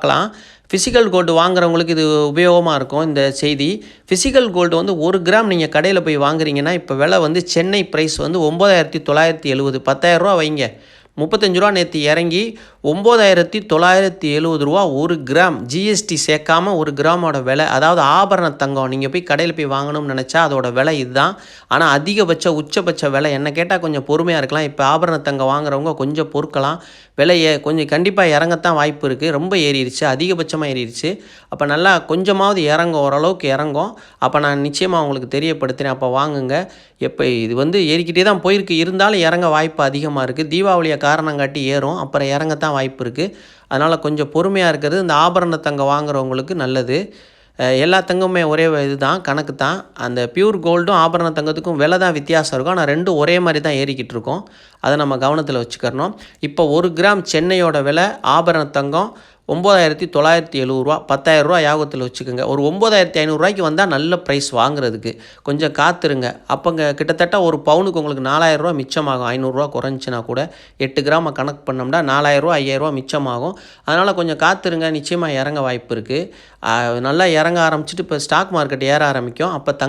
பார்க்கலாம். Physical gold வாங்குறவங்களுக்கு இது உபயோகமாக இருக்கும் இந்த செய்தி. ஃபிசிக்கல் கோல்டு வந்து ஒரு கிராம் நீங்கள் கடையில் போய் வாங்குறீங்கன்னா இப்போ விலை வந்து சென்னை ப்ரைஸ் வந்து ஒம்பதாயிரத்தி தொள்ளாயிரத்தி எழுபது. பத்தாயிரரூவா வைங்க. முப்பத்தஞ்சு ரூபா நேற்று இறங்கி ஒம்பதாயிரத்தி தொள்ளாயிரத்தி எழுபது ரூபா ஒரு கிராம் ஜிஎஸ்டி சேர்க்காம ஒரு கிராமோட விலை அதாவது ஆபரண தங்கம் நீங்கள் போய் கடையில் போய் வாங்கணும்னு நினச்சா அதோட விலை இதுதான். ஆனால் அதிகபட்ச உச்சபட்ச விலை என்ன கேட்டால் கொஞ்சம் பொறுமையாக இருக்கலாம். இப்போ ஆபரண தங்கம் வாங்குறவங்க கொஞ்சம் பொறுக்கலாம். விலையை கொஞ்சம் கண்டிப்பாக இறங்கத்தான் வாய்ப்பு இருக்குது ரொம்ப ஏறிடுச்சு அதிகபட்சமாக ஏறிடுச்சு அப்போ நல்லா கொஞ்சமாவது இறங்கும் ஓரளவுக்கு இறங்கும். அப்போ நான் நிச்சயமாக உங்களுக்கு தெரியப்படுத்துகிறேன் அப்போ வாங்குங்க. எப்போ இது வந்து ஏறிக்கிட்டே தான் போயிருக்கு. இருந்தாலும் இறங்க வாய்ப்பு அதிகமாக இருக்குது தீபாவளியை காரணம் காட்டி ஏறும். அப்புறம் இறங்கத்தான் வாய்ப்பு இருக்குது அதனால் கொஞ்சம் பொறுமையாக இருக்கிறது இந்த ஆபரண தங்கம் வாங்குறவங்களுக்கு நல்லது. எல்லா தங்கமுமே ஒரே இதுதான் கணக்கு தான். அந்த பியூர் கோல்டும் ஆபரண தங்கத்துக்கும் விலை தான் வித்தியாசம் இருக்கும். ஆனால் ரெண்டும் ஒரே மாதிரி தான் ஏறிக்கிட்டு இருக்கோம். அதை நம்ம கவனத்தில் வச்சுக்கிறணும். இப்போ ஒரு கிராம் சென்னையோட விலை ஆபரண தங்கம் ஒம்பதாயிரத்தி தொள்ளாயிரத்தி எழுபது ரூபா பத்தாயிரரூவா யாபத்தில் வச்சுக்கோங்க. ஒரு ஒம்பதாயிரத்தி ஐநூறுரூவாய்க்கு வந்தால் நல்ல ப்ரைஸ் வாங்குறதுக்கு கொஞ்சம் காத்துருங்க. அப்போங்க கிட்டத்தட்ட ஒரு பவுனுக்கு உங்களுக்கு நாலாயிரரூவா மிச்சமாகும். ஐநூறுரூவா குறைஞ்சினா கூட எட்டு கிராம கணக்கு பண்ணோம்னா நாலாயிரரூவா ஐயாயிரரூவா மிச்சமாகும். அதனால் கொஞ்சம் காத்துருங்க. நிச்சயமாக இறங்க வாய்ப்பு இருக்குது நல்லா இறங்க ஆரம்பிச்சிட்டு இப்போ ஸ்டாக் மார்க்கெட் ஏற ஆரம்பிக்கும். அப்போ தங்க